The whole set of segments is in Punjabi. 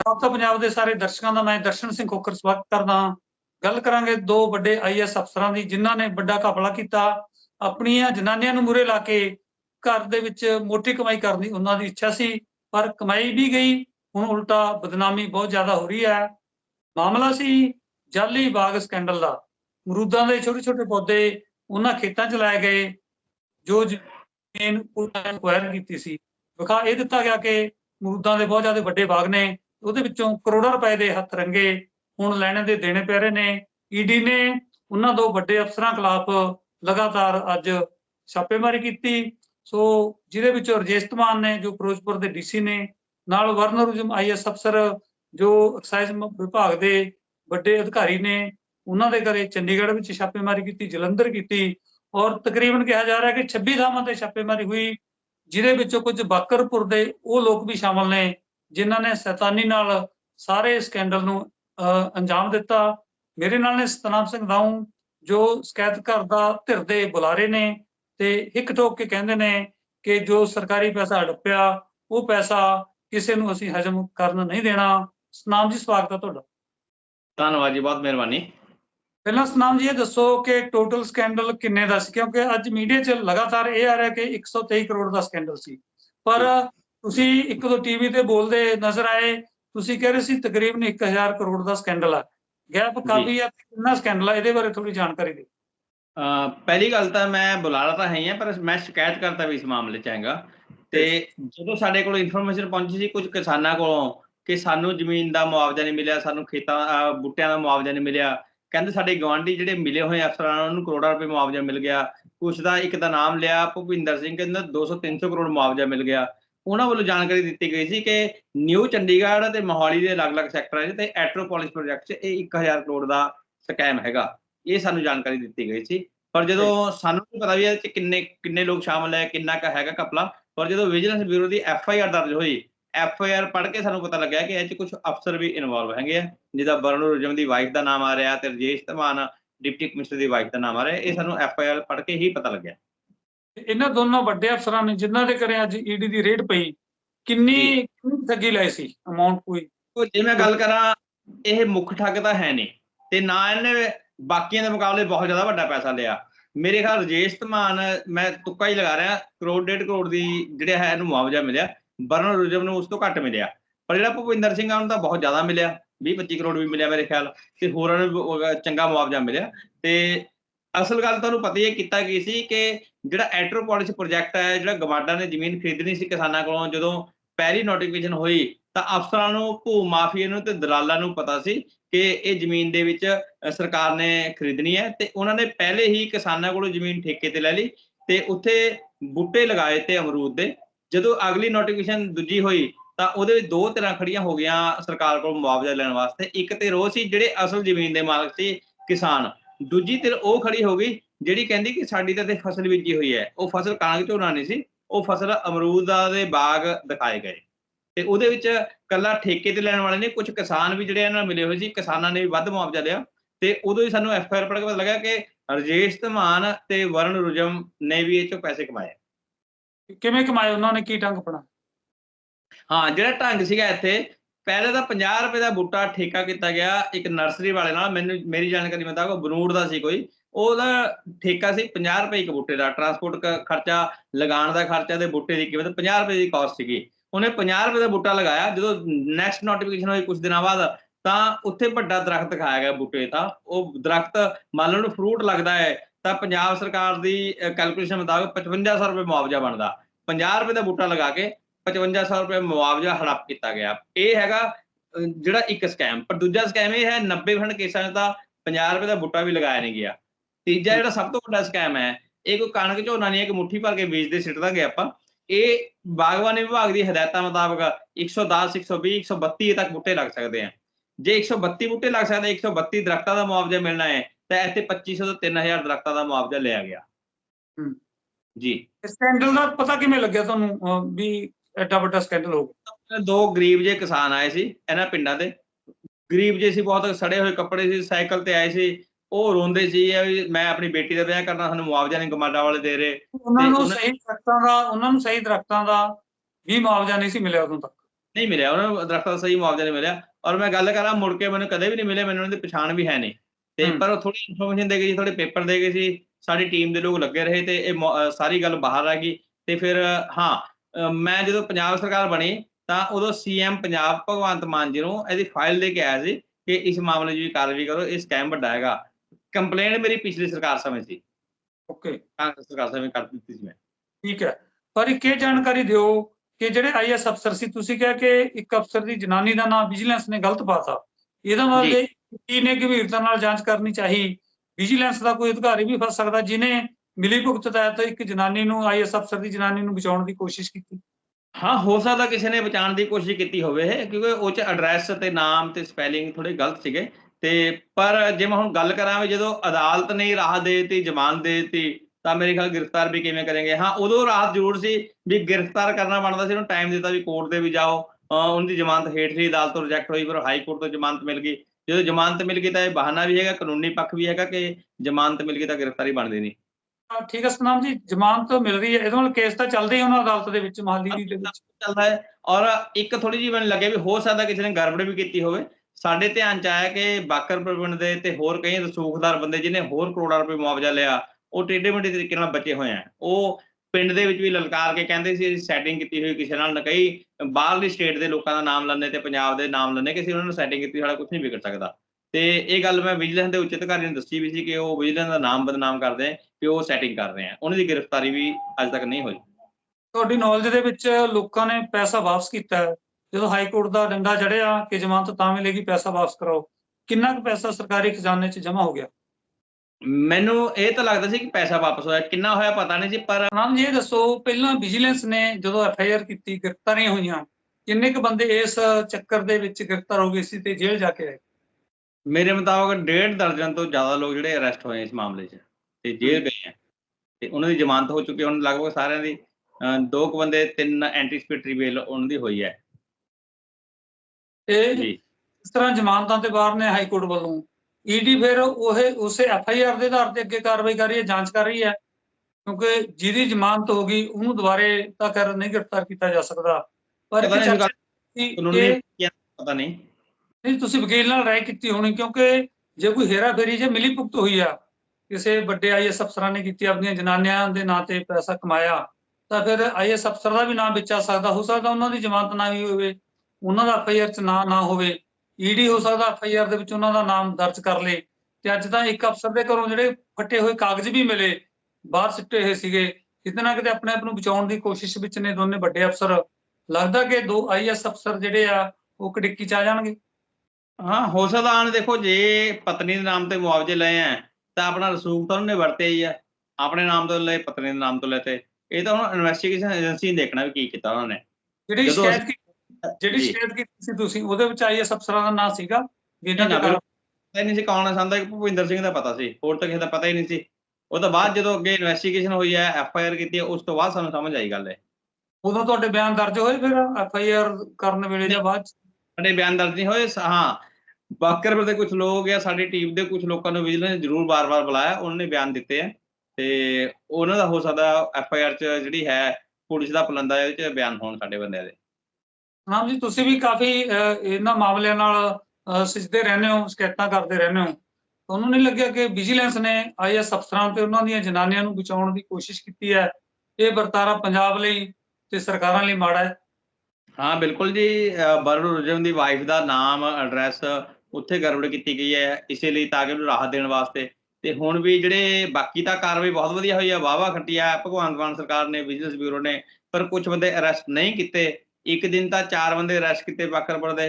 ਸਭ ਤੋਂ ਪੰਜਾਬ ਦੇ ਸਾਰੇ ਦਰਸ਼ਕਾਂ ਦਾ ਮੈਂ ਦਰਸ਼ਨ ਸਿੰਘ ਖੋਖਰ ਸਵਾਗਤ ਕਰਦਾ ਹਾਂ। ਗੱਲ ਕਰਾਂਗੇ ਦੋ ਵੱਡੇ ਆਈਐਸ ਅਫਸਰਾਂ ਦੀ, ਜਿਨ੍ਹਾਂ ਨੇ ਵੱਡਾ ਘਪਲਾ ਕੀਤਾ। ਆਪਣੀਆਂ ਜਨਾਨੀਆਂ ਨੂੰ ਮੂਰੇ ਲਾ ਕੇ ਘਰ ਦੇ ਵਿੱਚ ਮੋਟੀ ਕਮਾਈ ਕਰਨ ਦੀ ਉਹਨਾਂ ਦੀ ਇੱਛਾ ਸੀ, ਪਰ ਕਮਾਈ ਵੀ ਗਈ। ਹੁਣ ਉਲਟਾ ਬਦਨਾਮੀ ਬਹੁਤ ਜ਼ਿਆਦਾ ਹੋ ਰਹੀ ਹੈ। ਮਾਮਲਾ ਸੀ ਜਾਲੀ ਬਾਗ ਸਕੈਂਡਲ ਦਾ। ਮਰੂਦਾਂ ਦੇ ਛੋਟੇ ਛੋਟੇ ਪੌਦੇ ਉਹਨਾਂ ਖੇਤਾਂ 'ਚ ਲਾਏ ਗਏ, ਜੋ ਜ਼ਮੀਨ ਇਨਕੁਆਇਰ ਕੀਤੀ ਸੀ। ਵਿਖਾ ਇਹ ਦਿੱਤਾ ਗਿਆ ਕਿ ਮਰੂਦਾਂ ਦੇ ਬਹੁਤ ਜ਼ਿਆਦਾ ਵੱਡੇ ਬਾਗ ਨੇ। ਉਹਦੇ ਵਿੱਚੋਂ ਕਰੋੜਾਂ ਰੁਪਏ ਦੇ ਹੱਥ ਰੰਗੇ ਹੁਣ ਲੈਣੇ ਦੇ ਦੇਣੇ ਪੈ ਰਹੇ ਨੇ। ਈਡੀ ਨੇ ਉਹਨਾਂ ਦੋ ਵੱਡੇ ਅਫਸਰਾਂ ਖਿਲਾਫ ਲਗਾਤਾਰ ਅੱਜ ਛਾਪੇਮਾਰੀ ਕੀਤੀ। ਸੋ ਜਿਹਦੇ ਵਿੱਚੋਂ ਰਜੇਸ਼ ਧਮਾਨ ਨੇ, ਜੋ ਫਿਰੋਜ਼ਪੁਰ ਦੇ ਡੀਸੀ ਨੇ, ਨਾਲ ਵਰਨਰੁਜਮ ਆਈਐਸ ਅਫਸਰ ਜੋ ਐਕਸਾਈਜ਼ ਵਿਭਾਗ ਦੇ ਵੱਡੇ ਅਧਿਕਾਰੀ ਨੇ, ਉਹਨਾਂ ਦੇ ਘਰੇ ਚੰਡੀਗੜ੍ਹ ਵਿੱਚ ਛਾਪੇਮਾਰੀ ਕੀਤੀ, ਜਲੰਧਰ ਕੀਤੀ ਔਰ ਤਕਰੀਬਨ ਕਿਹਾ ਜਾ ਰਿਹਾ ਕਿ 26 ਥਾਵਾਂ ਤੇ ਛਾਪੇਮਾਰੀ ਹੋਈ, ਜਿਹਦੇ ਵਿੱਚੋਂ ਕੁਝ ਬਾਕਰਪੁਰ ਦੇ ਉਹ ਲੋਕ ਵੀ ਸ਼ਾਮਲ ਨੇ। ਜਿਨ੍ਹਾਂ ਨੇ ਸੈਤਾਨੀ ਨਾਲ ਸਾਰੇ ਸਕੈਂਡਲ ਨੂੰ ਅੰਜਾਮ ਦਿੱਤਾ। ਮੇਰੇ ਨਾਲ ਨੇ ਸਤਨਾਮ ਸਿੰਘ ਦਾਊ ਜੋ ਸ਼ਿਕਾਇਤ ਘਰ ਦਾ ਧਿਰ ਦੇ ਬੁਲਾਰੇ ਨੇ ਤੇ ਇੱਕ ਠੋਕ ਕੇ ਕਹਿੰਦੇ ਨੇ ਕਿ ਜੋ ਸਰਕਾਰੀ ਪੈਸਾ ਹੜੱਪਿਆ ਉਹ ਪੈਸਾ ਕਿਸੇ ਨੂੰ ਅਸੀਂ ਹਜਮ ਕਰਨ ਨਹੀਂ ਦੇਣਾ। ਸਤਨਾਮ ਜੀ ਸਵਾਗਤ ਹੈ ਤੁਹਾਡਾ। ਧੰਨਵਾਦ ਜੀ ਬਹੁਤ ਮਿਹਰਬਾਨੀ। ਪਹਿਲਾਂ ਸਤਨਾਮ ਜੀ ਇਹ ਦੱਸੋ ਕਿ ਟੋਟਲ ਸਕੈਂਡਲ ਕਿੰਨੇ ਦਾ ਸੀ? ਕਿਉਂਕਿ ਅੱਜ ਮੀਡੀਆ 'ਚ ਲਗਾਤਾਰ ਇਹ ਆ ਰਿਹਾ ਕਿ 123 ਕਰੋੜ ਦਾ ਸਕੈਂਡਲ ਸੀ। ਪਰ ਤੁਸੀਂ ਇੱਕ ਦੋ ਟੀਵੀ ਤੇ ਬੋਲਦੇ ਨਜ਼ਰ ਆਏ ਤੁਸੀਂ ਕਹਿ ਰਹੇ ਸੀ ਤਕਰੀਬਨ 1000 ਕਰੋੜ ਦਾ ਸਕੈਂਡਲ ਆ। ਗੈਪ ਕਾਫੀ ਆ ਕਿੰਨਾ ਸਕੈਂਡਲ ਆ ਇਹਦੇ ਬਾਰੇ ਥੋੜੀ ਜਾਣਕਾਰੀ ਦਿਓ। ਪਹਿਲੀ ਗੱਲ ਤਾਂ ਮੈਂ ਬੁਲਾਰਾ ਤਾਂ ਹੈ ਪਰ ਮੈਂ ਸ਼ਿਕਾਇਤ ਕਰਤਾ ਵੀ ਇਸ ਮਾਮਲੇ 'ਚ ਹੈਗਾ। ਤੇ ਜਦੋਂ ਸਾਡੇ ਕੋਲ ਇਨਫੋਰਮੇਸ਼ਨ ਪਹੁੰਚੀ ਸੀ ਕੁਝ ਕਿਸਾਨਾਂ ਕੋਲੋਂ ਕਿ ਸਾਨੂੰ ਜ਼ਮੀਨ ਦਾ ਮੁਆਵਜ਼ਾ ਨਹੀਂ ਮਿਲਿਆ ਸਾਨੂੰ ਖੇਤਾਂ ਬੂਟਿਆਂ ਦਾ ਮੁਆਵਜ਼ਾ ਨਹੀਂ ਮਿਲਿਆ ਕਹਿੰਦੇ ਸਾਡੇ ਗਵਾਂਢੀ ਜਿਹੜੇ ਮਿਲੇ ਹੋਏ ਅਫਸਰਾਂ ਨੂੰ ਉਹਨੂੰ ਕਰੋੜਾਂ ਰੁਪਏ ਮੁਆਵਜ਼ਾ ਮਿਲ ਗਿਆ। ਕੁਛ ਦਾ ਇੱਕ ਦਾ ਨਾਮ ਲਿਆ ਭੁਪਿੰਦਰ ਸਿੰਘ ਕਹਿੰਦਾ 200 300 ਕਰੋੜ ਮੁਆਵਜ਼ਾ ਮਿਲ ਗਿਆ। ਉਹਨਾਂ ਵੱਲੋਂ ਜਾਣਕਾਰੀ ਦਿੱਤੀ ਗਈ ਸੀ ਕਿ ਨਿਊ ਚੰਡੀਗੜ੍ਹ ਤੇ ਮੋਹਾਲੀ ਦੇ ਅਲੱਗ-ਅਲੱਗ ਸੈਕਟਰਾਂ 'ਚ ਤੇ ਐਟਰੋਪੋਲਿਸ ਪ੍ਰੋਜੈਕਟ 'ਚ ਇਹ 1000 ਕਰੋੜ ਦਾ ਸਕੈਮ ਹੈਗਾ। ਇਹ ਸਾਨੂੰ ਜਾਣਕਾਰੀ ਦਿੱਤੀ ਗਈ ਸੀ। ਪਰ ਜਦੋਂ ਸਾਨੂੰ ਨਹੀਂ ਪਤਾ ਵੀ ਇਹ 'ਚ ਕਿੰਨੇ ਕਿੰਨੇ ਲੋਕ ਸ਼ਾਮਲ ਹੈ ਕਿੰਨਾ ਕ ਹੈਗਾ ਕਪਲਾ ਪਰ ਜਦੋਂ ਵਿਜੀਲੈਂਸ ਬਿਊਰੋ ਦੀ ਐਫ ਆਈ ਆਰ ਦਰਜ ਹੋਈ ਐਫ ਆਈ ਆਰ ਪੜ੍ਹ ਕੇ ਸਾਨੂੰ ਪਤਾ ਲੱਗਿਆ ਕਿ ਇਹ 'ਚ ਕੁਝ ਅਫਸਰ ਵੀ ਇਨਵੋਲਵ ਹੈਗੇ ਆ ਜਿਹਦਾ ਬਰਨ ਰੁਜਮ ਦੀ ਵਾਈਫ ਦਾ ਨਾਮ ਆ ਰਿਹਾ ਤੇ ਰਜੇਸ਼ ਧਮਾਨ ਡਿਪਟੀ ਕਮਿਸ਼ਨਰ ਦੀ ਵਾਈਫ ਦਾ ਨਾਮ ਆ ਰਿਹਾ ਇਹ ਸਾਨੂੰ ਐਫ ਆਈ ਆਰ ਪੜ੍ਹ ਕੇ ਹੀ ਪਤਾ ਲੱਗਿਆ। ਇਹਨਾਂ ਦੋਨੋਂ ਵੱਡੇ ਅਫਸਰਾਂ ਨੇ ਜਿਨ੍ਹਾਂ ਦੇ ਘਰੇ ਅੱਜ ਈਡੀ ਦੀ ਰੇਡ ਪਈ ਕਿੰਨੀ ਠੱਗੀ ਲਈ ਸੀ ਅਮਾਉਂਟ ਕੋਈ? ਜੇ ਮੈਂ ਗੱਲ ਕਰਾਂ ਇਹ ਮੁੱਖ ਠੱਗ ਤਾਂ ਹੈ ਨਹੀਂ ਤੇ ਨਾ ਇਹਨੇ ਬਾਕੀਆਂ ਦੇ ਮੁਕਾਬਲੇ ਬਹੁਤ ਜ਼ਿਆਦਾ ਵੱਡਾ ਪੈਸਾ ਲਿਆ। ਮੇਰੇ ਖਿਆਲ ਰਜੇਸ਼ ਧਮਾਨ ਮੈਂ ਤੁੱਕਾ ਹੀ ਲਗਾ ਰਿਹਾ ਕਰੋੜ ਡੇਢ ਕਰੋੜ ਦੀ ਜਿਹੜਾ ਹੈ ਇਹਨੂੰ ਮੁਆਵਜ਼ਾ ਮਿਲਿਆ ਬਰਨ ਰੁਜਮ ਨੂੰ ਉਸ ਤੋਂ ਘੱਟ ਮਿਲਿਆ। ਪਰ ਜਿਹੜਾ ਭੁਪਿੰਦਰ ਸਿੰਘ ਆ ਉਹਨੂੰ ਤਾਂ ਬਹੁਤ ਜ਼ਿਆਦਾ ਮਿਲਿਆ 20 25 ਕਰੋੜ ਵੀ ਮਿਲਿਆ ਮੇਰੇ ਖਿਆਲ ਤੇ ਹੋਰਾਂ ਨੂੰ ਚੰਗਾ ਮੁਆਵਜ਼ਾ ਮਿਲਿਆ। ਤੇ ਅਸਲ ਗੱਲ ਤੁਹਾਨੂੰ ਪਤਾ ਹੀ ਹੈ, ਕੀਤਾ ਗਈ ਸੀ ਕਿ ਜਿਹੜਾ ਐਟਰੋਪੋਲਿਸ ਪ੍ਰੋਜੈਕਟ ਹੈ ਜਿਹੜਾ ਗਵਾਡਾ ਨੇ ਜ਼ਮੀਨ ਖਰੀਦਣੀ ਸੀ ਕਿਸਾਨਾਂ ਕੋਲੋਂ, ਜਦੋਂ ਪਹਿਲੀ ਨੋਟੀਫਿਕੇਸ਼ਨ ਹੋਈ, ਤਾਂ ਅਫਸਰਾਂ ਨੂੰ, ਭੂ ਮਾਫੀਆ ਨੂੰ ਤੇ ਦਲਾਲਾਂ ਨੂੰ ਪਤਾ ਸੀ ਕਿ ਇਹ ਜ਼ਮੀਨ ਦੇ ਵਿੱਚ ਸਰਕਾਰ ਨੇ ਖਰੀਦਣੀ ਹੈ ਤੇ ਉਹਨਾਂ ਨੇ ਪਹਿਲੇ ਹੀ ਕਿਸਾਨਾਂ ਕੋਲੋਂ ਜ਼ਮੀਨ ਠੇਕੇ ਤੇ ਲੈ ਲਈ ਤੇ ਉੱਥੇ ਬੂਟੇ ਲਗਾਏ ਤੇ ਅਮਰੂਦ ਦੇ। ਜਦੋਂ ਅਗਲੀ ਨੋਟੀਫਿਕੇਸ਼ਨ ਦੂਜੀ ਹੋਈ, ਤਾਂ ਉਹਦੇ ਵਿੱਚ ਦੋ ਤਰ੍ਹਾਂ ਖੜੀਆਂ ਹੋ ਗਈਆਂ ਸਰਕਾਰ ਕੋਲ ਮੁਆਵਜ਼ਾ ਲੈਣ ਵਾਸਤੇ। ਇੱਕ ਤੇ ਰੋ ਸੀ, ਜਿਹੜੇ ਅਸਲ ਜ਼ਮੀਨ ਦੇ ਮਾਲਕ ਸੀ ਕਿਸਾਨ। ਦੂਜੀ ਤੇ ਉਹ ਖੜੀ ਹੋ ਗਈ ਜਿਹੜੀ ਕਹਿੰਦੀ ਕਿ ਸਾਡੀ ਤਾਂ ਤੇ ਫਸਲ ਬੀਜੀ ਹੋਈ ਹੈ। ਉਹ ਫਸਲ ਕਣਕ ਝੋਨਾ ਨਹੀਂ ਸੀ ਉਹ ਫਸਲ ਅਮਰੂਦਾਂ ਦੇ ਬਾਗ ਦਿਖਾਏ ਗਏ। ਤੇ ਉਹਦੇ ਵਿੱਚ ਕੱਲਾ ਠੇਕੇ ਤੇ ਲੈਣ ਵਾਲੇ ਨੇ ਕੁਝ ਕਿਸਾਨ ਵੀ ਜਿਹੜੇ ਇਹਨਾਂ ਨਾਲ ਮਿਲੇ ਹੋਏ ਸੀ ਕਿਸਾਨਾਂ ਨੇ ਵੀ ਵੱਧ ਮੁਆਵਜ਼ਾ ਲਿਆ। ਤੇ ਉਦੋਂ ਹੀ ਸਾਨੂੰ ਐਫ ਆਈ ਆਰ ਪੜ੍ਹ ਕੇ ਪਤਾ ਲੱਗਾ ਕਿ ਰਜੇਸ਼ ਧਮਾਨ ਤੇ ਵਰਨ ਰੁਜਮ ਨੇ ਵੀ ਇਹ ਚੋਂ ਪੈਸੇ ਕਮਾਏ। ਕਿਵੇਂ ਕਮਾਏ? ਉਹਨਾਂ ਨੇ ਕੀ ਢੰਗ ਪਣਾ ਹਾਂ ਜਿਹੜਾ ਢੰਗ ਸੀਗਾ ਇੱਥੇ ਪਹਿਲੇ ਤਾਂ 50 ਰੁਪਏ ਦਾ ਬੂਟਾ ਠੇਕਾ ਕੀਤਾ ਗਿਆ ਇੱਕ ਨਰਸਰੀ ਵਾਲੇ ਨਾਲ, ਮੈਨੂੰ, ਮੇਰੀ ਜਾਣਕਾਰੀ ਮੁਤਾਬਕ ਬਨੂੜ ਦਾ ਸੀ ਕੋਈ। ਉਹਦਾ ਠੇਕਾ ਸੀ 50 ਰੁਪਏ ਇੱਕ ਬੂਟੇ ਦਾ ਟਰਾਂਸਪੋਰਟ ਖਰਚਾ, ਲਗਾਉਣ ਦਾ ਖਰਚਾ ਤੇ ਬੂਟੇ ਦੀ ਕੀਮਤ 50 ਰੁਪਏ ਦੀ ਕਾਸਟ ਸੀਗੀ। ਉਹਨੇ 50 ਰੁਪਏ ਦਾ ਬੂਟਾ ਲਗਾਇਆ, ਜਦੋਂ ਨੈਕਸਟ ਨੋਟੀਫਿਕੇਸ਼ਨ ਹੋਈ ਕੁਝ ਦਿਨਾਂ ਬਾਅਦ, ਤਾਂ ਉੱਥੇ ਵੱਡਾ ਦਰਖਤ ਦਿਖਾਇਆ ਗਿਆ ਬੂਟੇ ਦਾ। ਉਹ ਦਰਖਤ ਮੰਨ ਲਓ ਫਰੂਟ ਲੱਗਦਾ ਹੈ, ਤਾਂ ਪੰਜਾਬ ਸਰਕਾਰ ਦੀ ਕੈਲਕੂਲੇਸ਼ਨ ਮੁਤਾਬਕ 5500 ਰੁਪਏ ਮੁਆਵਜ਼ਾ ਬਣਦਾ। 50 ਰੁਪਏ ਦਾ ਬੂਟਾ ਲਗਾ ਕੇ 5500 ਰੁਪਏ ਮੁਆਵਜ਼ਾ ਹੜੱਪ ਕੀਤਾ ਗਿਆ। ਇਹ ਹੈਗਾ ਜਿਹੜਾ ਇੱਕ ਸਕੈਮ ਪਰ ਦੂਜਾ ਸਕੈਮ ਇਹ ਹੈ 90% ਕੇਸਾਂ 'ਚ ਤਾਂ 50 ਰੁਪਏ ਦਾ ਬੂਟਾ ਵੀ ਲਗਾਇਆ ਨਹੀਂ ਗਿਆ। ਤੀਜਾ ਜਿਹੜਾ ਸਭ ਤੋਂ ਵੱਡਾ ਸਕੈਮ ਹੈ ਇਹ ਕੋਈ ਕਣਕ ਝੋਨਾ ਨਹੀਂ ਹੈ ਕਿ ਮੁੱਠੀ ਭਰ ਕੇ ਬੀਜ ਦੇ ਸਿੱਟ ਦਾਂਗੇ ਆਪਾਂ। ਇਹ ਬਾਗਬਾਨੀ ਵਿਭਾਗ ਦੀ ਹਦਾਇਤਾਂ ਮੁਤਾਬਕ 110 120 132 ਤੱਕ ਬੂਟੇ ਲੱਗ ਸਕਦੇ ਆ। ਜੇ 132 ਬੂਟੇ ਲੱਗ ਸਕਦੇ 132 ਦਰਖਤਾਂ ਦਾ ਮੁਆਵਜ਼ਾ ਮਿਲਣਾ ਹੈ ਤਾਂ ਇੱਥੇ 2500 ਤੋਂ 3000 ਦਰਖਤਾਂ ਦਾ ਮੁਆਵਜ਼ਾ ਲਿਆ ਗਿਆ। ਹੂੰ। ਜੀ। ਸਕੈਂਡਲ ਦਾ ਪਤਾ ਕਿਵੇਂ ਲੱਗਿਆ ਤੁਹਾਨੂੰ? ਵੀ ਐਡਾ ਵੱਡਾ ਸਕੈਂਡਲ ਹੋ ਗਿਆ ਦੋ ਗਰੀਬ ਜੇ ਕਿਸਾਨ ਆਏ ਸੀ ਇਹਨਾਂ ਪਿੰਡਾਂ ਦੇ। ਗਰੀਬ ਜੇ ਸੀ ਬਹੁਤ ਸੜੇ ਹੋਏ ਕੱਪੜੇ ਸੀ ਸਾਈਕਲ ਤੇ ਆਏ ਸੀ। ਉਹ ਰੋਂਦੇ ਸੀ ਮੈਂ ਆਪਣੀ ਬੇਟੀ ਦਾ ਵਿਆਹ ਕਰਨਾ ਸਾਨੂੰ ਮੁਆਵਜ਼ਾ ਨਹੀਂ ਗਮਾਡਾ ਵਾਲੇ ਦੇ ਰਹੇ। ਉਹਨਾਂ ਨੂੰ ਸਹੀ ਦਰਖਤਾਂ ਦਾ ਉਹਨਾਂ ਨੂੰ ਸਹੀ ਦਰਖਤਾਂ ਦਾ ਵੀ ਮੁਆਵਜ਼ਾ ਨਹੀਂ ਸੀ ਮਿਲਿਆ ਉਦੋਂ ਤੱਕ। ਨਹੀਂ ਮਿਲਿਆ ਉਹਨਾਂ ਨੂੰ ਦਰਖਤ ਦਾ ਸਹੀ ਮੁਆਵਜ਼ਾ ਨਹੀਂ ਮਿਲਿਆ। ਔਰ ਮੈਂ ਗੱਲ ਕਰਾਂ ਮੁੜ ਕੇ ਮੈਨੂੰ ਕਦੇ ਵੀ ਨਹੀਂ ਮਿਲੇ ਮੈਨੂੰ ਉਹਨਾਂ ਦੀ ਪਛਾਣ ਵੀ ਹੈ ਨਹੀਂ। ਤੇ। ਪਰ ਉਹ ਥੋੜੀ ਇਨਫੋਰਮੇਸ਼ਨ ਦੇ ਗਏ ਸੀ ਥੋੜੇ ਪੇਪਰ ਦੇ ਗਏ ਸੀ ਸਾਡੀ ਟੀਮ ਦੇ ਲੋਕ ਲੱਗੇ ਰਹੇ ਤੇ ਇਹ ਸਾਰੀ ਗੱਲ ਬਾਹਰ ਆ ਗਈ। ਤੇ ਫਿਰ ਹਾਂ ਮੈਂ ਜਦੋਂ ਪੰਜਾਬ ਸਰਕਾਰ ਬਣੀ ਤਾਂ ਉਦੋਂ ਸੀਐਮ ਪੰਜਾਬ ਭਗਵੰਤ ਮਾਨ ਜੀ ਨੂੰ ਇਹਦੀ ਫਾਈਲ ਦੇ ਕੇ ਆਇਆ ਸੀ ਕਿ ਇਸ ਮਾਮਲੇ 'ਚ ਵੀ ਕਾਰਵਾਈ ਕਰੋ ਇਹ ਸਕੈਮ ਵੱਡਾ ਹੈਗਾ। ਕੰਪਲੇਂਟ ਮੇਰੀ ਪਿਛਲੀ ਸਰਕਾਰ ਸਮੇਂ ਸੀ। ਓਕੇ ਕਾਂਗਰਸ ਸਰਕਾਰ ਸਮੇਂ ਕਰ ਦਿੱਤੀ ਸੀ ਮੈਂ। ਠੀਕ ਹੈ। ਪਰ ਇੱਕ ਇਹ ਜਾਣਕਾਰੀ ਦਿਓ ਕਿ ਜਿਹੜੇ ਆਈਐਸ ਅਫਸਰ ਸੀ ਤੁਸੀਂ ਕਿਹਾ ਕਿ ਇੱਕ ਅਫਸਰ ਦੀ ਜਨਾਨੀ ਦਾ ਨਾਮ ਵਿਜੀਲੈਂਸ ਨੇ ਗਲਤ ਪਾਤਾ। ਇਹਦਾ। ਮਤਲਬ ਇਹ ਕੀ ਨੇ ਗੰਭੀਰਤਾ ਨਾਲ ਜਾਂਚ ਕਰਨੀ ਚਾਹੀ ਵਿਜੀਲੈਂਸ ਦਾ ਕੋਈ ਅਧਿਕਾਰੀ ਵੀ ਫਸ ਸਕਦਾ ਜਿਨੇ ਮਿਲੀ ਭੁਗਤ ਤਹਿਤ ਇੱਕ ਜਨਾਨੀ ਨੂੰ ਆਈਐਸ ਅਫਸਰ ਦੀ ਜਨਾਨੀ ਨੂੰ ਬਚਾਉਣ ਦੀ ਕੋਸ਼ਿਸ਼ ਕੀਤੀ। ਹਾਂ, ਹੋ ਸਕਦਾ ਕਿਸੇ ਨੇ ਬਚਾਉਣ ਦੀ ਕੋਸ਼ਿਸ਼ ਕੀਤੀ ਹੋਵੇ ਕਿਉਂਕਿ ਉਹ ਚ ਐਡਰੈਸ ਤੇ ਨਾਮ ਤੇ ਸਪੈਲਿੰਗ ਥੋੜੇ ਗਲਤ ਸੀਗੇ। ਤੇ ਪਰ ਜੇ ਮੈਂ ਹੁਣ ਗੱਲ ਕਰਾਂ ਵੀ ਜਦੋਂ ਅਦਾਲਤ ਨੇ ਰਾਹਤ ਦੇ ਦਿੱਤੀ, ਜ਼ਮਾਨਤ ਤਾਂ ਮੇਰੇ ਖਿਆਲ ਗ੍ਰਿਫਤਾਰ ਵੀ ਕਿਵੇਂ ਕਰਨਗੇ? ਹਾਂ, ਉਦੋਂ ਰਾਹਤ ਜ਼ਰੂਰ ਸੀ ਵੀ ਗ੍ਰਿਫਤਾਰ ਕਰਨਾ ਬਣਦਾ ਸੀ, ਉਹਨੂੰ ਟਾਈਮ ਦਿੱਤਾ ਵੀ ਕੋਰਟ ਦੇ ਵੀ ਜਾਓ ਉਹਨਾਂ ਦੀ ਜ਼ਮਾਨਤ ਹੇਠਲੀ ਅਦਾਲਤ ਤੋਂ ਰਿਜੈਕਟ ਹੋਈ, ਫਿਰ ਹਾਈ ਕੋਰਟ ਤੋਂ ਜ਼ਮਾਨਤ ਮਿਲ ਗਈ। ਜਦੋਂ ਜ਼ਮਾਨਤ ਮਿਲ ਗਈ ਤਾਂ ਇਹ ਬਹਾਨਾ ਵੀ ਹੈਗਾ, ਕਾਨੂੰਨੀ ਪੱਖ ਵੀ ਹੈਗਾ ਕਿ ਜ਼ਮਾਨਤ ਮਿਲ ਗਈ ਤਾਂ ਗ੍ਰਿਫਤਾਰੀ ਬਣਦੀ ਨਹੀਂ। ਠੀਕ ਹੈ ਸਤਨਾਮ ਜੀ, ਜ਼ਮਾਨਤ ਮਿਲ ਰਹੀ ਹੈ। ਇਹਦੇ ਨਾਲ ਕੇਸ ਤਾਂ ਚੱਲਦੇ ਹੀ ਉਹਨਾਂ ਅਦਾਲਤ ਦੇ ਵਿੱਚ, ਮਹਾਲੀ ਦੇ ਵਿੱਚ। ਚੱਲਦਾ ਹੈ ਔਰ ਇੱਕ ਥੋੜੀ ਜਿਹੀ ਮੈਨੂੰ ਲੱਗਿਆ ਵੀ ਹੋ ਸਕਦਾ ਕਿਸੇ ਨੇ ਗੜਬੜ ਵੀ ਕੀਤੀ ਹੋਵੇ। ਸਾਡੇ ਧਿਆਨ ਚ ਆਇਆ ਕਿ ਬਾਕਰ ਪਿੰਡ ਦੇ ਤੇ ਹੋਰ ਕਈ ਰਸੂਖਦਾਰ ਬੰਦੇ ਜਿਨੇ ਹੋਰ ਕਰੋੜਾਂ ਰੁਪਏ ਮੁਆਵਜ਼ਾ ਲਿਆ, ਉਹ ਟੇਢੇ ਮੇਢੇ ਤਰੀਕੇ ਨਾਲ ਬਚੇ ਹੋਏ ਆ। ਉਹ ਪਿੰਡ ਦੇ ਵਿੱਚ ਵੀ ਲਲਕਾਰ ਕੇ ਕਹਿੰਦੇ ਸੀ ਸੈਟਿੰਗ ਕੀਤੀ ਹੋਈ ਕਿਸੇ ਨਾਲ, ਨਾ ਕਈ ਬਾਹਰਲੀ ਸਟੇਟ ਦੇ ਲੋਕਾਂ ਦਾ ਨਾਮ ਲੈਣੇ ਤੇ ਪੰਜਾਬ ਦੇ ਨਾਮ ਲੈਣੇ ਕਿ ਉਹਨਾਂ ਨੂੰ ਸੈਟਿੰਗ ਕੀਤੀ ਸਾਡਾ ਕੁਝ ਨਹੀਂ ਵਿਗੜ ਸਕਦਾ। ਤੇ ਇਹ ਗੱਲ ਮੈਂ ਵਿਜੀਲੈਂਸ ਦੇ ਉੱਚ ਅਧਿਕਾਰੀ ਨੂੰ ਦੱਸੀ ਵੀ ਸੀ ਕਿ ਉਹ ਵਿਜੀਲੈਂਸ ਦਾ ਨਾਮ ਬਦਨਾਮ ਕਰਦੇ ਕਿ ਉਹ ਸੈਟਿੰਗ ਕਰ ਰਹੇ ਆ। ਉਹਨਾਂ ਦੀ ਗ੍ਰਿਫਤਾਰੀ ਵੀ ਅੱਜ ਤੱਕ ਨਹੀਂ ਹੋਈ। ਤੁਹਾਡੀ ਨੌਲੇਜ ਦੇ ਵਿੱਚ ਲੋਕਾਂ ਨੇ ਪੈਸਾ ਵਾਪਸ ਕੀਤਾ। ਜਦੋਂ ਹਾਈ ਕੋਰਟ ਦਾ ਡੰਡਾ ਚੜਿਆ ਕਿ ਜ਼ਮਾਨਤ ਤਾਂ ਮਿਲੇਗੀ ਪੈਸਾ ਵਾਪਸ ਕਰਾਓ। ਕਿੰਨਾ ਕੁ ਪੈਸਾ ਸਰਕਾਰੀ ਖਜ਼ਾਨੇ 'ਚ ਜਮ੍ਹਾਂ ਹੋ ਗਿਆ? ਮੈਨੂੰ ਇਹ ਤਾਂ ਲੱਗਦਾ ਸੀ ਕਿ ਪੈਸਾ ਵਾਪਸ ਹੋਇਆ। ਕਿੰਨਾ ਹੋਇਆ ਪਤਾ ਨਹੀਂ ਸੀ ਪਰ ਨਾਮ ਜੀ ਇਹ ਦੱਸੋ ਪਹਿਲਾਂ ਵਿਜੀਲੈਂਸ ਨੇ ਜਦੋਂ ਐਫ ਆਈ ਆਰ ਕੀਤੀ ਗ੍ਰਿਫਤਾਰੀਆਂ ਹੋਈਆਂ ਕਿੰਨੇ ਕੁ ਬੰਦੇ ਇਸ ਚੱਕਰ ਦੇ ਵਿੱਚ ਗ੍ਰਿਫਤਾਰ ਹੋ ਗਏ ਸੀ ਤੇ ਜੇਲ੍ਹ ਜਾ ਕੇ ਆਏ? ਮੇਰੇ ਮੁਤਾਬਕ ਡੇਢ ਦਰਜਨ ਤੋਂ ਜ਼ਿਆਦਾ ਲੋਕ ਜਿਹੜੇ ਅਰੈਸਟ ਹੋਏ ਇਸ ਮਾਮਲੇ 'ਚ। ਤੇ ਜੇਲ੍ਹ ਗਏ ਆ। ਤੇ ਉਹਨਾਂ ਦੀ ਜ਼ਮਾਨਤ ਹੋ ਚੁੱਕੀ ਹੈ। ਹੁਣ ਲਗਭਗ ਸਾਰਿਆਂ ਦੀ ਦੋ ਕੁ ਬੰਦੇ ਤਿੰਨ ਐਂਟੀਸਪੇਟਰੀ ਬੇਲ ਉਹਨਾਂ ਦੀ ਹੋਈ ਹੈ। ਜੀ। ਇਸ ਤਰ੍ਹਾਂ ਜ਼ਮਾਨਤਾਂ ਤੇ ਬਾਹਰ ਨੇ ਹਾਈ ਕੋਰਟ ਵੱਲੋਂ। ਈਡੀ ਫਿਰ ਉਹ ਉਸੇ ਐਫ ਆਈ ਆਰ ਦੇ ਆਧਾਰ ਤੇ ਅੱਗੇ ਕਾਰਵਾਈ ਕਰ ਰਹੀ ਹੈ ਜਾਂਚ ਕਰ ਰਹੀ ਹੈ। ਕਿਉਂਕਿ ਜਿਹਦੀ ਜ਼ਮਾਨਤ ਹੋ ਗਈ ਉਹਨੂੰ ਦੁਬਾਰੇ ਤਾਂ ਕਰ ਨਹੀਂ ਗ੍ਰਿਫਤਾਰ ਕੀਤਾ ਜਾ ਸਕਦਾ। ਪਰ ਕਾਨੂੰਨੀ ਕਿ ਕੀ ਪਤਾ ਨਹੀਂ। ਨਹੀਂ ਤੁਸੀਂ ਵਕੀਲ ਨਾਲ ਰਾਏ ਕੀਤੀ ਹੋਣੀ ਕਿਉਂਕਿ ਜੇ ਕੋਈ ਹੇਰਾ ਫੇਰੀ ਜੇ ਮਿਲੀ ਭੁਗਤ ਹੋਈ ਆ ਕਿਸੇ ਵੱਡੇ ਆਈਐਸ ਅਫਸਰਾਂ ਨੇ ਕੀਤੀ, ਆਪਣੀਆਂ ਜਨਾਨੀਆਂ ਦੇ ਨਾਂ ਤੇ ਪੈਸਾ ਕਮਾਇਆ, ਤਾਂ ਫਿਰ ਆਈਐਸ ਅਫਸਰ ਦਾ ਵੀ ਨਾਮ ਵਿੱਚ ਆ ਸਕਦਾ, ਹੋ ਸਕਦਾ ਉਹਨਾਂ ਦੀ ਜ਼ਮਾਨਤ ਨਾ ਵੀ ਹੋਵੇ, ਉਹਨਾਂ ਦਾ ਐਫਆਈਆਰ ਚ ਨਾਂ ਨਾ ਹੋਵੇ ਈਡੀ ਹੋ ਸਕਦਾ ਐਫਆਈਆਰ ਦੇ ਵਿੱਚ ਉਹਨਾਂ ਦਾ ਨਾਮ ਦਰਜ ਕਰ ਲੇ, ਤੇ ਅੱਜ ਤਾਂ ਇੱਕ ਅਫਸਰ ਦੇ ਘਰੋਂ ਜਿਹੜੇ ਫੱਟੇ ਹੋਏ ਕਾਗਜ਼ ਵੀ ਮਿਲੇ, ਬਾਹਰ ਸਿੱਟੇ ਹੋਏ ਸੀਗੇ, ਕਿਤੇ ਨਾ ਕਿਤੇ ਆਪਣੇ ਆਪ ਨੂੰ ਬਚਾਉਣ ਦੀ ਕੋਸ਼ਿਸ਼ ਵਿੱਚ ਨੇ ਦੋਨੇ ਵੱਡੇ ਅਫਸਰ, ਲੱਗਦਾ ਕਿ ਦੋ ਆਈਐਸ ਅਫਸਰ ਜਿਹੜੇ ਆ, ਉਹ ਕੜਿੱਕੀ ਚ ਆ ਜਾਣਗੇ। ਹਾਂ, ਹੋ ਸਕਦਾ ਆਣ ਦੇਖੋ, ਜੇ ਪਤਨੀ ਦੇ ਨਾਮ ਤੇ ਮੁਆਵਜ਼ੇ ਲਏ ਆ ਤਾਂ ਆਪਣਾ ਰਸੂਖ ਤਾਂ ਉਹਨੇ ਵਰਤਿਆ ਹੀ ਆ। ਆਪਣੇ ਨਾਮ ਤੋਂ ਲਏ ਪਤਨੀ ਦੇ ਨਾਮ ਤੋਂ ਲੈਤੇ ਇਹ ਤਾਂ ਹੁਣ ਇਨਵੈਸਟੀਗੇਸ਼ਨ ਏਜੰਸੀ ਨੇ ਦੇਖਣਾ ਵੀ ਕੀ ਕੀਤਾ ਉਹਨਾਂ ਨੇ। ਜਿਹੜੀ ਸ਼ਿਕਾਇਤ ਕੀਤੀ ਜਿਹੜੀ। ਸ਼ਿਕਾਇਤ ਕੀਤੀ ਸੀ ਤੁਸੀਂ ਉਹਦੇ ਵਿੱਚ ਆਈਐਸ ਅਫਸਰਾਂ ਦਾ ਨਾਮ ਸੀਗਾ? ਜਿਨ੍ਹਾਂ ਨਾ, ਦੇ ਪਤਾ ਹੀ ਨਹੀਂ ਸੀ ਕੌਣ ਹੈ ਇੱਕ ਭੁਪਿੰਦਰ ਸਿੰਘ ਦਾ ਪਤਾ ਸੀ। ਹੋਰ ਤਾਂ ਕਿਸੇ ਦਾ ਪਤਾ ਹੀ ਨਹੀਂ ਸੀ। ਉਹ ਤੋਂ ਬਾਅਦ ਜਦੋਂ ਅੱਗੇ ਇਨਵੈਸਟੀਗੇਸ਼ਨ ਹੋਈ ਹੈ ਐਫ ਆਈ ਆਰ ਕੀਤੀ ਹੈ ਉਸ ਤੋਂ ਬਾਅਦ ਸਾਨੂੰ ਸਮਝ ਆਈ ਗੱਲ ਇਹ। ਉਦੋਂ ਤੁਹਾਡੇ ਬਿਆਨ ਦਰਜ ਹੋਏ ਫਿਰ ਐਫ ਆਈ ਆਰ ਕਰਨ ਵੇਲੇ ਜਾਂ ਬਾਅਦ? ਸਾਡੇ ਬਿਆਨ ਦਰਜ ਨਹੀਂ ਹੋਏ ਹਾਂ। ਬਾਕਰਪੁਰ ਦੇ ਕੁਝ ਲੋਕ ਜਾਂ ਸਾਡੀ ਟੀਮ ਦੇ ਕੁਝ ਲੋਕਾਂ ਨੂੰ ਵਿਜੀਲੈਂਸ ਜ਼ਰੂਰ ਬਾਰ-ਬਾਰ ਬੁਲਾਇਆ ਉਹਨਾਂ ਨੇ ਬਿਆਨ ਦਿੱਤੇ ਆ। ਤੇ ਉਹਨਾਂ ਦਾ ਹੋ ਸਕਦਾ ਐਫ ਆਈ ਆਰ ਚ ਜਿਹੜੀ ਹੈ ਪੁਲਿਸ ਦਾ ਪਲੰਦਾ ਇਹਦੇ ਚ ਬਿਆਨ ਹੋਣ ਸਾਡੇ ਬੰਦਿਆਂ ਦੇ। ਨਾਮ ਜੀ ਤੁਸੀਂ ਵੀ ਕਾਫੀ ਇਹਨਾਂ ਮਾਮਲਿਆਂ ਨਾਲ ਸਿੱਝਦੇ ਰਹਿੰਦੇ ਹੋ ਸ਼ਿਕਾਇਤਾਂ ਕਰਦੇ ਰਹਿੰਦੇ ਹੋ। ਤੁਹਾਨੂੰ ਨਹੀਂ ਲੱਗਿਆ ਕਿ ਵਿਜੀਲੈਂਸ ਨੇ ਆਈਐਸ ਅਫਸਰਾਂ ਤੇ ਉਹਨਾਂ ਦੀਆਂ ਜਨਾਨੀਆਂ ਨੂੰ ਬਚਾਉਣ ਦੀ ਕੋਸ਼ਿਸ਼ ਕੀਤੀ ਹੈ? ਇਹ ਵਰਤਾਰਾ ਪੰਜਾਬ ਲਈ ਤੇ ਸਰਕਾਰਾਂ ਲਈ ਮਾੜਾ ਹੈ। ਹਾਂ ਬਿਲਕੁਲ ਜੀ ਬਰਡ ਰੁਜਮ ਦੀ ਵਾਈਫ ਦਾ ਨਾਮ ਐਡਰੈਸ ਉੱਥੇ ਗੜਬੜ ਕੀਤੀ ਗਈ ਹੈ ਇਸੇ ਲਈ ਤਾਂ ਕਿ ਉਹਨੂੰ ਰਾਹਤ ਦੇਣ ਵਾਸਤੇ। ਤੇ ਹੁਣ ਵੀ ਜਿਹੜੇ ਬਾਕੀ ਤਾਂ ਕਾਰਵਾਈ ਬਹੁਤ ਵਧੀਆ ਹੋਈ ਹੈ ਵਾਵਾ ਖੱਟੀ ਹੈ ਭਗਵੰਤ ਮਾਨ ਸਰਕਾਰ ਨੇ ਵਿਜੀਲੈਂਸ ਬਿਊਰੋ ਨੇ, ਪਰ ਕੁਝ ਬੰਦੇ ਅਰੈਸਟ ਨਹੀਂ ਕੀਤੇ। ਇੱਕ ਦਿਨ ਤਾਂ ਚਾਰ ਬੰਦੇ ਅਰੈਸਟ ਕੀਤੇ ਬਾਕਰਪੁਰ ਦੇ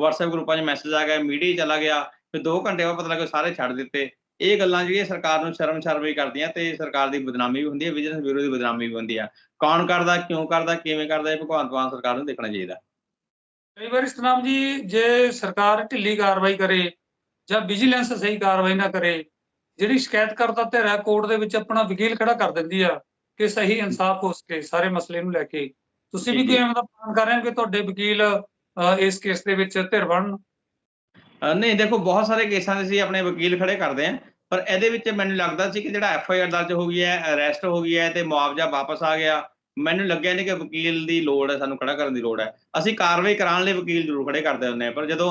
WhatsApp ਗਰੁੱਪਾਂ 'ਚ ਮੈਸੇਜ ਆ ਗਿਆ ਮੀਡੀਆ ਚਲਾ ਗਿਆ, ਫਿਰ 2 ਘੰਟੇ ਬਾਅਦ ਪਤਾ ਲੱਗਾ ਸਾਰੇ ਛੱਡ ਦਿੱਤੇ। ਇਹ ਗੱਲਾਂ ਜਿਹੜੀਆਂ ਸਰਕਾਰ ਨੂੰ ਸ਼ਰਮ ਸ਼ਰਮੀ ਕਰਦੀਆਂ ਤੇ ਸਰਕਾਰ ਦੀ ਬਦਨਾਮੀ ਵੀ ਹੁੰਦੀ ਹੈ ਵਿਜੀਲੈਂਸ ਬਿਊਰੋ ਦੀ ਬਦਨਾਮੀ ਵੀ ਹੁੰਦੀ ਆ। ਕੌਣ ਕਰਦਾ, ਕਿਉਂ ਕਰਦਾ, ਕਿਵੇਂ ਕਰਦਾ, ਇਹ ਭਗਵੰਤ ਮਾਨ ਸਰਕਾਰ ਨੂੰ ਦੇਖਣਾ ਚਾਹੀਦਾ। ਕਈ ਵਾਰ ਸਤਨਾਮ ਜੀ ਜੇ ਸਰਕਾਰ ਢਿੱਲੀ ਕਾਰਵਾਈ ਕਰੇ ਜਾਂ ਵਿਜੀਲੈਂਸ ਸਹੀ ਕਾਰਵਾਈ ਨਾ ਕਰੇ ਜਿਹੜੀ ਸ਼ਿਕਾਇਤ ਕਰਤਾ ਧਿਰ ਕੋਰਟ ਦੇ ਵਿੱਚ ਆਪਣਾ ਵਕੀਲ ਖੜਾ ਕਰ ਦਿੰਦੀ ਆ ਕਿ ਸਹੀ ਇਨਸਾਫ ਹੋ ਸਕੇ ਸਾਰੇ ਮਸਲੇ ਨੂੰ ਲੈ ਕੇ। ਤੁਸੀਂ ਵੀ ਕੋਈ। ਐਵੇਂ ਦਾ ਪਲਾਨ ਕਰ ਰਹੇ ਹੋ ਕਿ ਤੁਹਾਡੇ ਵਕੀਲ ਇਸ ਕੇਸ ਦੇ ਵਿੱਚ ਧਿਰ ਬਣਨ? ਨਹੀਂ ਦੇਖੋ ਬਹੁਤ ਸਾਰੇ ਕੇਸਾਂ ਦੇ ਅਸੀਂ ਆਪਣੇ ਵਕੀਲ ਖੜੇ ਕਰਦੇ ਆਂ ਪਰ ਇਹਦੇ ਵਿੱਚ ਮੈਨੂੰ ਲੱਗਦਾ ਸੀ ਕਿ ਜਿਹੜਾ ਐਫ ਆਈ ਆਰ ਦਰਜ ਹੋ ਗਈ ਹੈ ਅਰੈਸਟ ਹੋ ਗਈ ਹੈ ਤੇ ਮੁਆਵਜ਼ਾ ਵਾਪਸ ਆ ਗਿਆ। ਮੈਨੂੰ ਲੱਗਿਆ ਨਹੀਂ ਕਿ ਵਕੀਲ ਦੀ ਲੋੜ ਹੈ, ਸਾਨੂੰ ਖੜਾ ਕਰਨ ਦੀ ਲੋੜ ਹੈ। ਅਸੀਂ ਕਾਰਵਾਈ ਕਰਾਉਣ ਲਈ ਵਕੀਲ ਜ਼ਰੂਰ ਖੜੇ ਕਰਦੇ ਹੁੰਦੇ ਹਾਂ, ਪਰ ਜਦੋਂ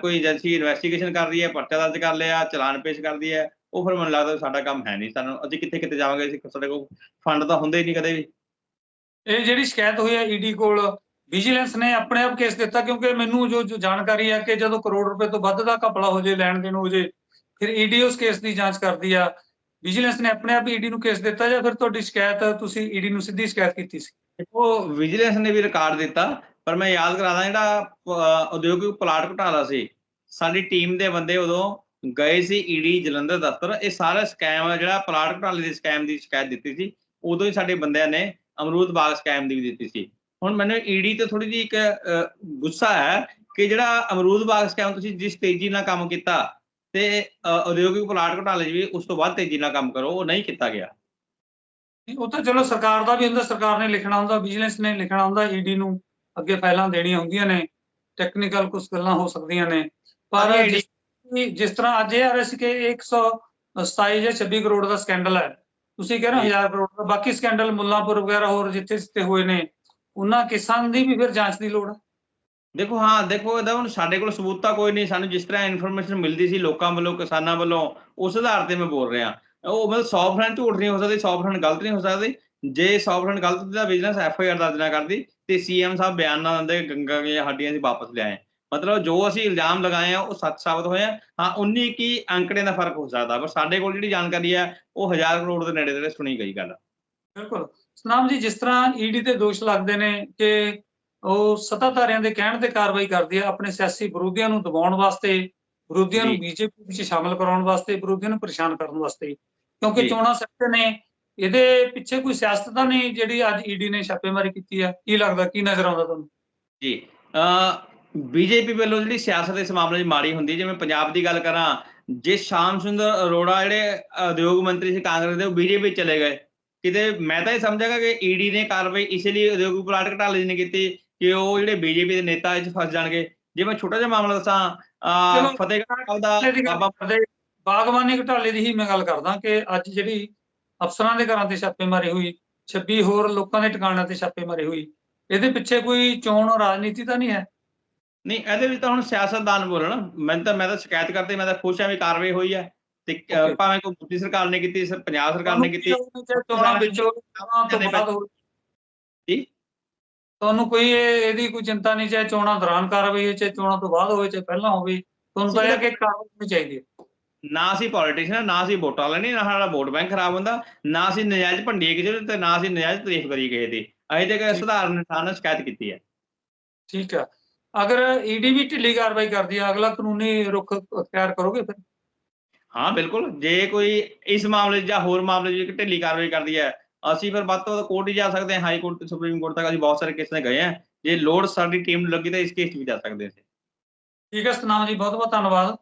ਕੋਈ ਏਜੰਸੀ ਇਨਵੈਸਟੀਗੇਸ਼ਨ ਕਰ ਰਹੀ ਹੈ, ਪਰਚਾ ਦਰਜ ਕਰ ਲਿਆ, ਚਲਾਨ ਪੇਸ਼ ਕਰਦੀ ਹੈ, ਉਹ ਫਿਰ ਮੈਨੂੰ ਲੱਗਦਾ ਸਾਡਾ ਕੰਮ ਹੈ ਨਹੀਂ ਸਾਨੂੰ, ਅਸੀਂ ਕਿੱਥੇ ਕਿੱਥੇ ਜਾਵਾਂਗੇ, ਅਸੀਂ ਸਾਡੇ ਕੋਲ ਫੰਡ ਤਾਂ ਹੁੰਦੇ ਹੀ ਨਹੀਂ ਕਦੇ ਵੀ। ਇਹ ਜਿਹੜੀ ਸ਼ਿਕਾਇਤ ਹੋਈ ਹੈ ਈਡੀ ਕੋਲ ਵਿਜੀਲੈਂਸ ਨੇ ਆਪਣੇ ਆਪ ਕੇਸ ਦਿੱਤਾ, ਕਿਉਂਕਿ ਮੈਨੂੰ ਜੋ ਜੋ, ਜਾਣਕਾਰੀ ਹੈ ਕਿ ਜਦੋਂ ਕਰੋੜ ਰੁਪਏ ਤੋਂ ਵੱਧ ਦਾ ਘਪਲਾ ਹੋ ਜੇ, ਲੈਣ ਦੇਣ ਹੋ ਜੇ, ਫਿਰ ਈਡੀ ਉਸ ਕੇਸ ਦੀ ਜਾਂਚ ਕਰਦੀ ਆ। ਵਿਜੀਲੈਂਸ ਨੇ ਆਪਣੇ ਆਪ ਈਡੀ ਨੂੰ ਕੇਸ ਦਿੱਤਾ ਜਾਂ ਫਿਰ ਤੁਹਾਡੀ ਸ਼ਿਕਾਇਤ ਤੁਸੀਂ ਈਡੀ ਨੂੰ ਸਿੱਧੀ ਸ਼ਿਕਾਇਤ ਕੀਤੀ ਸੀ? ਉਹ ਵਿਜੀਲੈਂਸ ਨੇ ਵੀ ਰਿਕਾਰਡ ਦਿੱਤਾ, ਪਰ ਮੈਂ ਯਾਦ ਕਰਾਦਾ ਜਿਹੜਾ ਉਦਯੋਗਿਕ ਪਲਾਟ ਘੁਟਾਲਾ ਸੀ। ਸਾਡੀ ਟੀਮ ਦੇ ਬੰਦੇ ਉਦੋਂ ਗਏ ਸੀ ਈਡੀ ਜਲੰਧਰ ਦਫ਼ਤਰ। ਇਹ ਸਾਰਾ ਸਕੈਮ ਜਿਹੜਾ ਪਲਾਟ ਘੁਟਾਲੇ ਦੀ ਸਕੈਮ ਦੀ ਸ਼ਿਕਾਇਤ ਦਿੱਤੀ ਸੀ, ਉਦੋਂ ਹੀ ਸਾਡੇ ਬੰਦਿਆਂ ਨੇ ਅਮਰੂਦ ਬਾਗ ਸਕੈਮ ਦੀ ਵੀ ਦਿੱਤੀ ਸੀ। ਹੁਣ ਮੈਨੂੰ ਈਡੀ ਤੇ ਥੋੜੀ ਜਿਹੀ ਇੱਕ ਗੁੱਸਾ ਹੈ ਕਿ ਜਿਹੜਾ ਅਮਰੂਦ ਬਾਗ ਸਕੈਮ ਤੁਸੀਂ ਜਿਸ ਤੇਜ਼ੀ ਨਾਲ ਕੰਮ ਕੀਤਾ ਤੇ ਉਦਯੋਗਿਕ ਪਲਾਟ ਘੁਟਾਲੇ ਵੀ ਉਸ ਤੋਂ ਬਾਅਦ ਤੇਜ਼ੀ ਨਾਲ ਕੰਮ ਕਰੋ ਉਹ ਨਹੀਂ ਕੀਤਾ ਗਿਆ। ਉਹ ਤਾਂ ਚਲੋ ਸਰਕਾਰ ਦਾ ਵੀ ਹੁੰਦਾ ਸਰਕਾਰ ਨੇ ਲਿਖਣਾ ਹੁੰਦਾ ਵਿਜੀਲੈਂਸ ਨੇ ਲਿਖਣਾ ਹੁੰਦਾ ਈਡੀ ਨੂੰ ਅੱਗੇ ਫਾਈਲਾਂ ਦੇਣੀਆਂ ਹੁੰਦੀਆਂ ਨੇ ਟੈਕਨੀਕਲ ਕੁਝ ਗੱਲਾਂ ਹੋ ਸਕਦੀਆਂ ਨੇ। ਪਰ ਜਿਸ ਤਰ੍ਹਾਂ ਅੱਜ ਇਹ ਆ ਰਿਹਾ ਸੀ ਕਿ 127 ਜਾਂ 26 ਕਰੋੜ ਦਾ ਸਕੈਂਡਲ ਹੈ। ਤੁਸੀਂ ਕਹਿ ਰਹੇ ਹੋ ਜੀ। 1000 ਕਰੋੜ ਦਾ ਬਾਕੀ ਸਕੈਂਡਲ ਮੁੱਲਾਂਪੁਰ ਵਗੈਰਾ ਹੋਰ ਜਿੱਥੇ ਜਿੱਥੇ ਹੋਏ ਨੇ ਉਹਨਾਂ ਕਿਸਾਂ ਦੀ ਵੀ ਫਿਰ ਜਾਂਚ ਦੀ ਲੋੜ ਹੈ। ਦੇਖੋ, ਹਾਂ, ਦੇਖੋ, ਇਹਦਾ ਹੁਣ ਸਾਡੇ ਕੋਲ ਸਬੂਤ ਕੋਈ ਨਹੀਂ। ਸਾਨੂੰ ਜਿਸ ਤਰ੍ਹਾਂ ਇਨਫੋਰਮੇਸ਼ਨ ਮਿਲਦੀ ਸੀ ਲੋਕਾਂ ਵੱਲੋਂ, ਕਿਸਾਨਾਂ ਵੱਲੋਂ, ਉਸ ਆਧਾਰ ਤੇ ਮੈਂ ਬੋਲ ਰਿਹਾ। ਉਹ ਮਤਲਬ 100% ਝੂਠ ਨਹੀਂ ਹੋ ਸਕਦੀ 100% ਗਲਤ ਨਹੀਂ ਹੋ ਸਕਦੀ। ਜੇ 100% ਗਲਤ ਹੁੰਦੀ ਬਿਜ਼ਨਸ ਐਫ ਆਈ ਆਰ ਦਰਜ ਨਾ ਕਰਦੀ, ਤੇ ਸੀਐਮ ਸਾਹਿਬ ਬਿਆਨ ਨਾ ਦਿੰਦੇ, ਗੰਗਾ ਦੀਆਂ ਹੱਡੀਆਂ ਅਸੀਂ ਵਾਪਸ ਲਿਆਏ। ਮਤਲਬ ਜੋ ਅਸੀਂ ਇਲਜ਼ਾਮ ਲਗਾਏ ਆ, ਉਹ ਸੱਚ ਸਾਬਤ ਹੋਏ ਆ। ਹਾਂ 19 ਕੀ ਅੰਕੜੇ ਦਾ ਫ਼ਰਕ ਹੋ ਸਕਦਾ, ਪਰ ਸਾਡੇ ਕੋਲ ਜਿਹੜੀ ਜਾਣਕਾਰੀ ਹੈ, ਉਹ 1000 ਕਰੋੜ ਦੇ ਨੇੜੇ ਤੇੜੇ ਸੁਣੀ ਗਈ ਗੱਲ। ਬਿਲਕੁਲ। ਸਨਾਮ ਜੀ, ਜਿਸ ਤਰ੍ਹਾਂ ਈਡੀ ਤੇ ਦੋਸ਼ ਲੱਗਦੇ ਨੇ ਕਿ ਉਹ ਸੱਤਾਧਾਰੀਆਂ ਦੇ ਕਹਿਣ ਤੇ ਕਾਰਵਾਈ ਕਰਦੀ ਹੈ ਆਪਣੇ ਸਿਆਸੀ ਵਿਰੋਧੀਆਂ ਨੂੰ ਦਬਾਉਣ ਵਾਸਤੇ ਵਿਰੋਧੀਆਂ ਨੂੰ। ਬੀਜੇਪੀ ਵਿੱਚ ਸ਼ਾਮਲ ਕਰਾਉਣ ਵਾਸਤੇ ਵਿਰੋਧੀਆਂ ਨੂੰ ਪਰੇਸ਼ਾਨ ਕਰਨ ਵਾਸਤੇ ਕਿਉਂਕਿ। ਚੋਣਾਂ ਸਖਤ ਨੇ ਇਹਦੇ ਪਿੱਛੇ ਕੋਈ ਸਿਆਸਤ ਤਾਂ ਨਹੀਂ ਜਿਹੜੀ ਅੱਜ ਈਡੀ ਨੇ ਛਾਪੇਮਾਰੀ ਕੀਤੀ ਹੈ ਕੀ ਲੱਗਦਾ ਕੀ ਨਜ਼ਰ ਆਉਂਦਾ ਤੁਹਾਨੂੰ ਜੀ ਬੀਜੇਪੀ ਵੱਲੋਂ ਜਿਹੜੀ ਸਿਆਸਤ ਇਸ ਮਾਮਲੇ 'ਚ ਮਾੜੀ ਹੁੰਦੀ ਜਿਵੇਂ ਪੰਜਾਬ ਦੀ ਗੱਲ ਕਰਾਂ ਜੇ ਸ਼ਾਮ ਸੁੰਦਰ ਅਰੋੜਾ ਜਿਹੜੇ ਉਦਯੋਗ ਮੰਤਰੀ ਸੀ ਕਾਂਗਰਸ ਦੇ ਉਹ ਬੀਜੇਪੀ ਚਲੇ ਗਏ ਕਿਤੇ ਮੈਂ ਤਾਂ ਇਹ ਸਮਝਾਂਗਾ ਕਿ ਈਡੀ ਨੇ ਕਾਰਵਾਈ ਇਸ ਲਈ ਉਦਯੋਗ ਪਲਾਟ ਘਟਾਲੇ ਨਹੀਂ ਕੀਤੀ ਕਿ ਉਹ ਜਿਹੜੇ ਬੀਜੇਪੀ ਦੇ ਨੇਤਾ ਇਹ 'ਚ ਫਸ ਜਾਣਗੇ। ਜੇ ਮੈਂ ਛੋਟਾ ਜਿਹਾ ਮਾਮਲਾ ਦੱਸਾਂ ਫਤਿਹਗੜ੍ਹ ਸਾਹਿਬ ਦਾ ਬਾਬਾ ਕਰਦੇ ਬਾਗਬਾਨੀ ਘੁਟਾਲੇ ਦੀ ਹੀ ਮੈਂ ਗੱਲ ਕਰਦਾ ਕਿ ਅੱਜ ਜਿਹੜੀ ਅਫਸਰਾਂ ਦੇ ਘਰਾਂ ਤੇ ਛਾਪੇਮਾਰੀ ਹੋਈ 26 ਹੋਰ ਲੋਕਾਂ ਦੇ ਟਿਕਾਣਿਆਂ ਤੇ ਛਾਪੇਮਾਰੀ ਹੋਈ ਇਹਦੇ ਪਿੱਛੇ ਕੋਈ ਚੋਣ ਰਾਜਨੀਤੀ ਤਾਂ ਨਹੀਂ ਹੈ? ਨਹੀਂ ਇਹਦੇ ਵਿੱਚ ਤਾਂ ਹੁਣ ਸਿਆਸਤਦਾਨ ਬੋਲਣ। ਮੈਂ ਤਾਂ ਮੈਂ ਤਾਂ ਸ਼ਿਕਾਇਤ ਕਰਤੇ ਮੈਂ ਤਾਂ ਖੁਸ਼ ਹਾਂ ਵੀ ਕਾਰਵਾਈ ਹੋਈ ਹੈ। ਤੇ. ਭਾਵੇਂ ਕੋਈ ਮੋਦੀ ਸਰਕਾਰ ਨੇ ਕੀਤੀ ਸਰ ਪੰਜਾਬ ਸਰਕਾਰ ਨੇ ਕੀਤੀ। ਚੋਣਾਂ ਵਿੱਚੋਂ ਚੋਣਾਂ ਤੋਂ ਬਾਅਦ ਹੋਵੇ ਜੀ? ਤੁਹਾਨੂੰ ਕੋਈ ਇਹ- ਇਹਦੀ ਕੋਈ ਚਿੰਤਾ ਨਹੀਂ ਚਾਹੇ ਚੋਣਾਂ ਦੌਰਾਨ ਕਾਰਵਾਈ ਹੋਵੇ ਚਾਹੇ ਚੋਣਾਂ ਤੋਂ ਬਾਅਦ ਹੋਵੇ ਚਾਹੇ ਪਹਿਲਾਂ ਹੋਵੇ ਤੁਹਾਨੂੰ ਤਾਂ ਇਹ ਕਿ ਕਾਰਵਾਈ ਹੋਣੀ ਚਾਹੀਦੀ ਹੈ। ਨਾ ਅਸੀਂ ਪੋਲੀਟੀਸ਼ੀਅਨ ਨਾ ਅਸੀਂ ਵੋਟਾਂ ਲੈਣੀ ਨਾ ਸਾਡਾ ਵੋਟ ਬੈਂਕ ਖਰਾਬ ਹੁੰਦਾ ਨਾ ਅਸੀਂ ਨਜਾਇਜ਼ ਭੰਡੀਏ ਕਿਸੇ ਦੀ ਤੇ ਨਾ ਅਸੀਂ ਨਜਾਇਜ਼ ਤਾਰੀਫ ਕਰੀ ਕਿਸੇ ਦੀ। ਅਸੀਂ ਤੇ ਠੀਕ। ਸਧਾਰਨ ਇਨਸਾਨ ਨੇ ਸ਼ਿਕਾਇਤ ਕੀਤੀ ਹੈ। ਠੀਕ ਹੈ ਅਗਰ ਈਡੀ ਵੀ ਢਿੱਲੀ ਕਾਰਵਾਈ ਕਰਦੀ ਹੈ ਅਗਲਾ ਕਾਨੂੰਨੀ ਰੁਖ ਅਖਤਿਆਰ ਕਰੋਗੇ ਫਿਰ? ਹਾਂ ਬਿਲਕੁਲ। ਜੇ ਕੋਈ ਇਸ ਮਾਮਲੇ ਜਾਂ ਹੋਰ ਮਾਮਲੇ 'ਚ ਢਿੱਲੀ ਕਾਰਵਾਈ ਕਰਦੀ ਹੈ ਅਸੀਂ ਫਿਰ ਵੱਧ ਤੋਂ ਵੱਧ ਕੋਰਟ ਹੀ ਜਾ ਸਕਦੇ ਹਾਂ ਹਾਈ ਕੋਰਟ ਤੇ ਸੁਪਰੀਮ ਕੋਰਟ ਤੱਕ ਅਸੀਂ ਬਹੁਤ ਸਾਰੇ ਕੇਸਾਂ 'ਚ ਗਏ ਹਾਂ। ਜੇ ਲੋੜ ਸਾਡੀ ਟੀਮ ਨੂੰ ਲੱਗੀ ਤਾਂ ਇਸ ਕੇਸ ਵੀ ਜਾ ਸਕਦੇ ਅਸੀਂ। ਠੀਕ ਹੈ ਸਤਨਾਮ ਜੀ ਬਹੁਤ ਬਹੁਤ ਧੰਨਵਾਦ।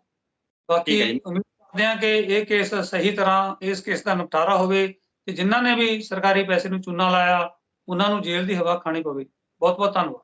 ਬਾਕੀ। ਉਮੀਦ ਕਰਦੇ ਹਾਂ ਕਿ ਇਹ ਕੇਸ ਸਹੀ ਤਰ੍ਹਾਂ ਇਸ ਕੇਸ ਦਾ ਨਿਪਟਾਰਾ ਹੋਵੇ ਤੇ ਜਿਨ੍ਹਾਂ ਨੇ ਵੀ ਸਰਕਾਰੀ ਪੈਸੇ ਨੂੰ ਚੂਨਾ ਲਾਇਆ ਉਹਨਾਂ ਨੂੰ ਜੇਲ੍ਹ ਦੀ ਹਵਾ ਖਾਣੀ ਪਵੇ। ਬਹੁਤ ਬਹੁਤ ਧੰਨਵਾਦ।